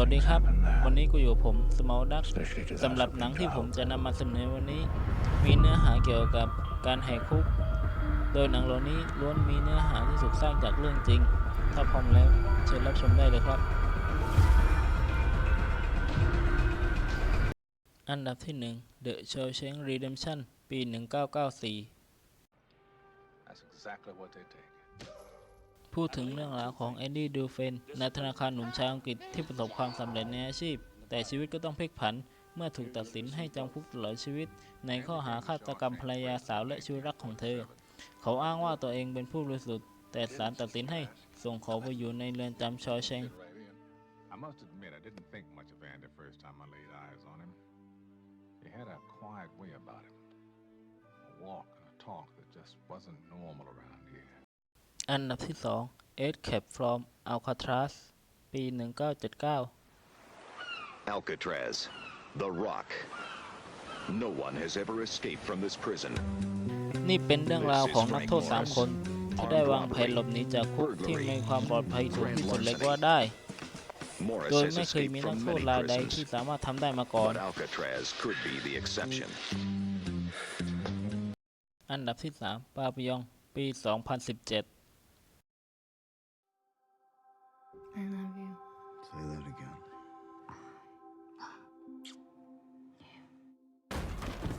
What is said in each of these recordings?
วัสดีครับ วันนี้กูอยู่กับผมสมอลดักสำหรับหนังที่ผมจะนำมาเสนอวันนี้ มีเนื้อหาเกี่ยวกับการแหกคุก โดยหนังเรื่องนี้ล้วนมีเนื้อหาที่ถูกสร้างจากเรื่องจริง ถ้าพร้อมแล้วเชิญรับชมได้เลยครับ อันดับที่ 1 The Shawshank Redemption ปี 1994 พูดถึงเรื่องราวของแอนดี้ดูเฟนนายธนาคารหนุ่มชาวอังกฤษที่ประสบความสำเร็จในอาชีพ แต่ชีวิตก็ต้องพลิกผัน เมื่อถูกตัดสินให้จำคุกตลอดชีวิต ในข้อหาฆาตกรรมภรรยาสาวและชู้รักของเธอ เขาอ้างว่าตัวเองเป็นผู้บริสุทธิ์แต่ศาลตัดสินให้ส่งเขาไปอยู่ในเรือนจำชอแชง I must admit, I didn't think much of Andy first time I laid eyes on him. He had a quiet way about him, a walk and a talk that just wasn't normal around here. อันดับที่2 Escape from Alcatraz ปี 1979 Alcatraz, The Rock. No one has ever escaped from this prison. นี่เป็นเรื่องราวของนักโทษ3คน ที่ได้วางแผนหลบหนีจากคุกที่มีความปลอดภัยสูงที่สุดเลยก็ว่าได้ Morris โดย has ไม่เคย escaped มีนัก from โทษ many รายใดที่ prisons, สามารถทำได้มาก่อน but Alcatraz could be the exception. อันดับที่ 3 ปาปิยอง ปี 2017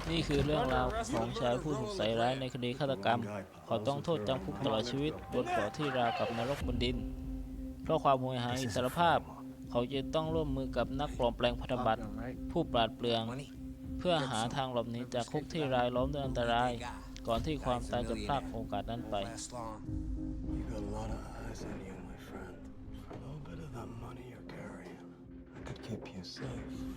นี่คือเรื่องราวของชายผู้ถูกใส่ร้ายในคดีฆาตกรรม เขาต้องโทษจำคุกตลอดชีวิตบนเกาะที่ราวกับนรกบนดิน เพราะความโหยหาอิสรภาพ เขาจะต้องร่วมมือกับนักปลอมแปลงพันธบัตรผู้ปราดเปรื่อง เพื่อหาทางหลบหนีจากคุกที่รายล้อมด้วยอันตราย ก่อนที่ความตายจะพรากโอกาสนั้นไป keep you safe.